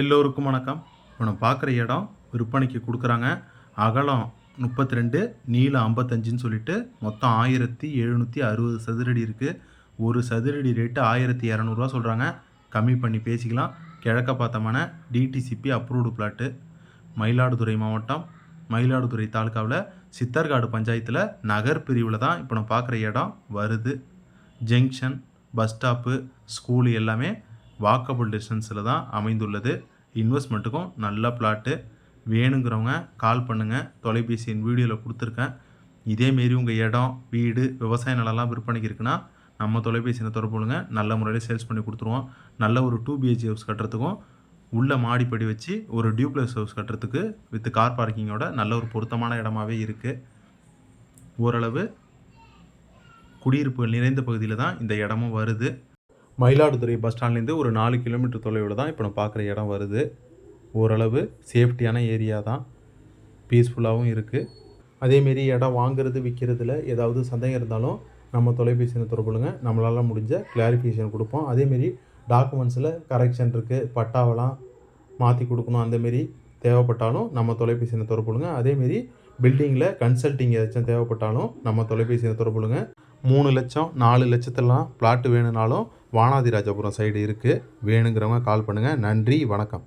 எல்லோருக்கும் வணக்கம். இப்போ நம்ம பார்க்குற இடம் விற்பனைக்கு கொடுக்குறாங்க. அகலம் முப்பத்தி ரெண்டு நீளம் ஐம்பத்தஞ்சுன்னு சொல்லிட்டு மொத்தம் ஆயிரத்தி எழுநூற்றி அறுபது சதுரடி இருக்குது ஒரு சதுரடி ரேட்டு ஆயிரத்தி இரநூறுவா சொல்கிறாங்க கம்மி பண்ணி பேசிக்கலாம். கிழக்க பார்த்தமான டிடிசிபி அப்ரூவ்டு பிளாட்டு மயிலாடுதுறை மாவட்டம் மயிலாடுதுறை தாலுக்காவில் சித்தர்காடு பஞ்சாயத்தில் நகர் பிரிவில் தான் இப்போ நம்ம பார்க்குற இடம் வருது. ஜங்ஷன் பஸ் ஸ்டாப்பு ஸ்கூலு எல்லாமே வாக்கபுள் டிஸ்டன்ஸில் தான் அமைந்துள்ளது. இன்வெஸ்ட்மெண்ட்டுக்கும் நல்ல பிளாட்டு வேணுங்கிறவங்க கால் பண்ணுங்கள் தொலைபேசி வீடியோவில் கொடுத்துருக்கேன். இதேமாரி உங்கள் இடம் வீடு விவசாய நிலம்லாம் விற்பனைக்கு இருக்குன்னா நம்ம தொலைபேசியில் தொடர்புங்க நல்ல முறையில் சேல்ஸ் பண்ணி கொடுத்துருவோம். நல்ல ஒரு டூ பிஹெச்சி ஹவுஸ் கட்டுறதுக்கும் உள்ள மாடிப்படி வச்சு ஒரு டியூப்ளஸ் ஹவுஸ் கட்டுறதுக்கு வித் கார் பார்க்கிங்கோட நல்ல ஒரு பொருத்தமான இடமாவே இருக்குது ஓரளவு குடியிருப்பு நிறைந்த பகுதியில் தான் இந்த இடமும் வருது. மயிலாடுதுறை பஸ் ஸ்டாண்ட்லேருந்து ஒரு நாலு கிலோமீட்டர் தொலைவில் தான் இப்போ நான் பார்க்குற இடம் வருது. ஓரளவு சேஃப்டியான ஏரியா தான். பீஸ்ஃபுல்லாகவும் இருக்குது அதேமாரி இடம் வாங்குறது விற்கிறதுல ஏதாவது சந்தேகம் இருந்தாலும் நம்ம தொலைபேசியில் தொடர்புலுங்க நம்மளால் முடிஞ்ச கிளாரிஃபிகேஷன் கொடுப்போம். அதேமாரி டாக்குமெண்ட்ஸில் கரெக்ஷன் இருக்குது பட்டாவெல்லாம் மாற்றி கொடுக்கணும் அந்தமாரி தேவைப்பட்டாலும் நம்ம தொலைபேசியில் தொடர்புலுங்க அதேமாரி பில்டிங்கில் கன்சல்ட்டிங் ஏதாச்சும் தேவைப்பட்டாலும் நம்ம தொலைபேசியில் தொடர்புலுங்க மூணு லட்சம் நாலு லட்சத்தெல்லாம் பிளாட்டு வேணும்னாலும் வானாதிராஜபுரம் சைடு இருக்குது வேணுங்கிறவங்க கால் பண்ணுங்கள் நன்றி வணக்கம்.